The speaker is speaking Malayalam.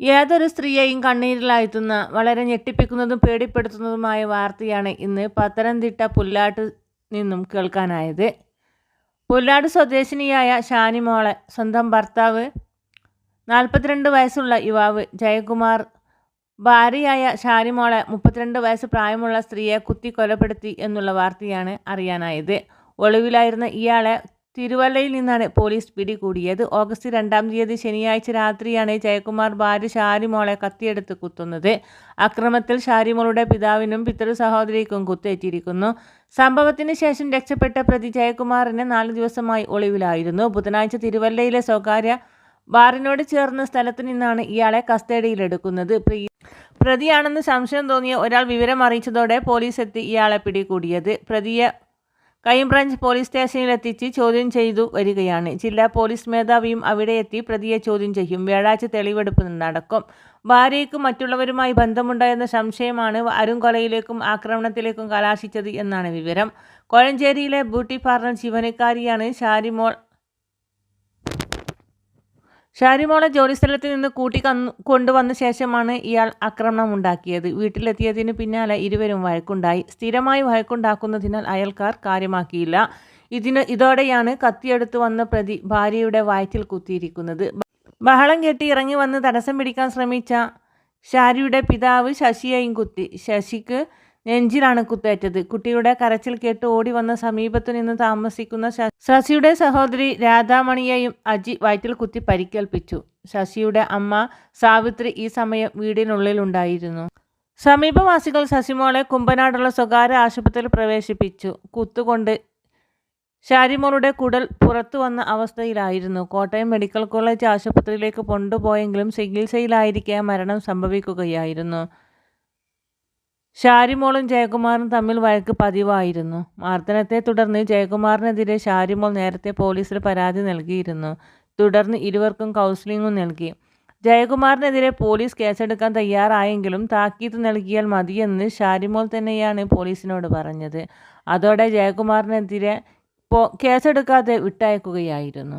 ഏതൊരു സ്ത്രീയെയും കണ്ണീരിലാഴ്ത്തുന്ന വളരെ ഞെട്ടിപ്പിക്കുന്നതും പേടിപ്പെടുത്തുന്നതുമായ വാർത്തയാണ് ഇന്ന് പത്തനംതിട്ട പുല്ലാട്ട് നിന്നും കേൾക്കാനായത്. പുല്ലാട് സ്വദേശിനിയായ ഷാനിമോളെ സ്വന്തം ഭർത്താവ് നാൽപ്പത്തിരണ്ട് വയസ്സുള്ള യുവാവ് ജയകുമാർ ഭാര്യയായ ഷാനിമോളെ മുപ്പത്തിരണ്ട് വയസ്സ് പ്രായമുള്ള സ്ത്രീയെ കുത്തി കൊലപ്പെടുത്തി എന്നുള്ള വാർത്തയാണ് അറിയാനായത്. ഒളിവിലായിരുന്ന ഇയാളെ തിരുവല്ലയിൽ നിന്നാണ് പോലീസ് പിടികൂടിയത്. ഓഗസ്റ്റ് രണ്ടാം തീയതി ശനിയാഴ്ച രാത്രിയാണ് ജയകുമാർ ഭാര്യ ഷാരിമോളെ കത്തിയെടുത്ത് കുത്തുന്നത്. അക്രമത്തിൽ ഷാരിമോളുടെ പിതാവിനും പിതൃ സഹോദരിക്കും കുത്തേറ്റിരിക്കുന്നു. സംഭവത്തിന് ശേഷം രക്ഷപ്പെട്ട പ്രതി ജയകുമാറിന് നാല് ദിവസമായി ഒളിവിലായിരുന്നു. ബുധനാഴ്ച തിരുവല്ലയിലെ സ്വകാര്യ ബാറിനോട് ചേർന്ന സ്ഥലത്തു നിന്നാണ് ഇയാളെ കസ്റ്റഡിയിലെടുക്കുന്നത്. പ്രതിയാണെന്ന് സംശയം തോന്നിയ ഒരാൾ വിവരം അറിയിച്ചതോടെ പോലീസ് എത്തി ഇയാളെ പിടികൂടിയത്. പ്രതിയെ ക്രൈംബ്രാഞ്ച് പോലീസ് സ്റ്റേഷനിലെത്തിച്ച് ചോദ്യം ചെയ്തു വരികയാണ്. ജില്ലാ പോലീസ് മേധാവിയും അവിടെ എത്തി പ്രതിയെ ചോദ്യം ചെയ്യും. വ്യാഴാഴ്ച തെളിവെടുപ്പ് നടക്കും. ഭാര്യയ്ക്കും മറ്റുള്ളവരുമായി ബന്ധമുണ്ടായെന്ന സംശയമാണ് അരുംകൊലയിലേക്കും ആക്രമണത്തിലേക്കും കലാശിച്ചത് എന്നാണ് വിവരം. കോഴഞ്ചേരിയിലെ ബ്യൂട്ടി പാർലർ ജീവനക്കാരിയാണ് ഷാരിമോൾ ഷാരിമോളെ ജോലിസ്ഥലത്ത് നിന്ന് കൂട്ടി കൊണ്ടുവന്ന ശേഷമാണ് ഇയാൾ ആക്രമണം ഉണ്ടാക്കിയത് വീട്ടിലെത്തിയതിന് പിന്നാലെ ഇരുവരും വഴക്കുണ്ടായി. സ്ഥിരമായി വഴക്കുണ്ടാക്കുന്നതിനാൽ അയൽക്കാർ കാര്യമാക്കിയില്ല. ഇതിന് ഇതോടെയാണ് കത്തിയെടുത്ത് വന്ന പ്രതി ഭാര്യയുടെ വയറ്റിൽ കുത്തിയിരിക്കുന്നത്. ബഹളം കെട്ടി ഇറങ്ങി വന്ന് തടസ്സം പിടിക്കാൻ ശ്രമിച്ച ഷാരിയുടെ പിതാവ് ശശിയെയും കുത്തി. ശശിക്ക് നെഞ്ചിലാണ് കുത്തേറ്റത്. കുട്ടിയുടെ കരച്ചിൽ കേട്ട് ഓടി വന്ന സമീപത്തു നിന്ന് താമസിക്കുന്ന ശശിയുടെ സഹോദരി രാധാമണിയെയും അജി വയറ്റിൽ കുത്തി പരിക്കേൽപ്പിച്ചു. ശശിയുടെ അമ്മ സാവിത്രി ഈ സമയം വീടിനുള്ളിലുണ്ടായിരുന്നു സമീപവാസികൾ ശശിമോളെ കുമ്പനാടുള്ള സ്വകാര്യ ആശുപത്രിയിൽ പ്രവേശിപ്പിച്ചു. കുത്തുകൊണ്ട് ശാരിമോളുടെ കുടൽ പുറത്തു വന്ന അവസ്ഥയിലായിരുന്നു. കോട്ടയം മെഡിക്കൽ കോളേജ് ആശുപത്രിയിലേക്ക് കൊണ്ടുപോയെങ്കിലും ചികിത്സയിലായിരിക്കെ മരണം സംഭവിക്കുകയായിരുന്നു. ഷാരിമോളും ജയകുമാറും തമ്മിൽ വഴക്ക് പതിവായിരുന്നു. മർദ്ദനത്തെ തുടർന്ന് ജയകുമാറിനെതിരെ ഷാരിമോൾ നേരത്തെ പോലീസിൽ പരാതി നൽകിയിരുന്നു. തുടർന്ന് ഇരുവർക്കും കൗൺസിലിംഗും നൽകി. ജയകുമാറിനെതിരെ പോലീസ് കേസെടുക്കാൻ തയ്യാറായെങ്കിലും താക്കീത് നൽകിയാൽ മതിയെന്ന് ഷാരിമോൾ തന്നെയാണ് പോലീസിനോട് പറഞ്ഞത്. അതോടെ ജയകുമാറിനെതിരെ കേസെടുക്കാതെ വിട്ടയക്കുകയായിരുന്നു.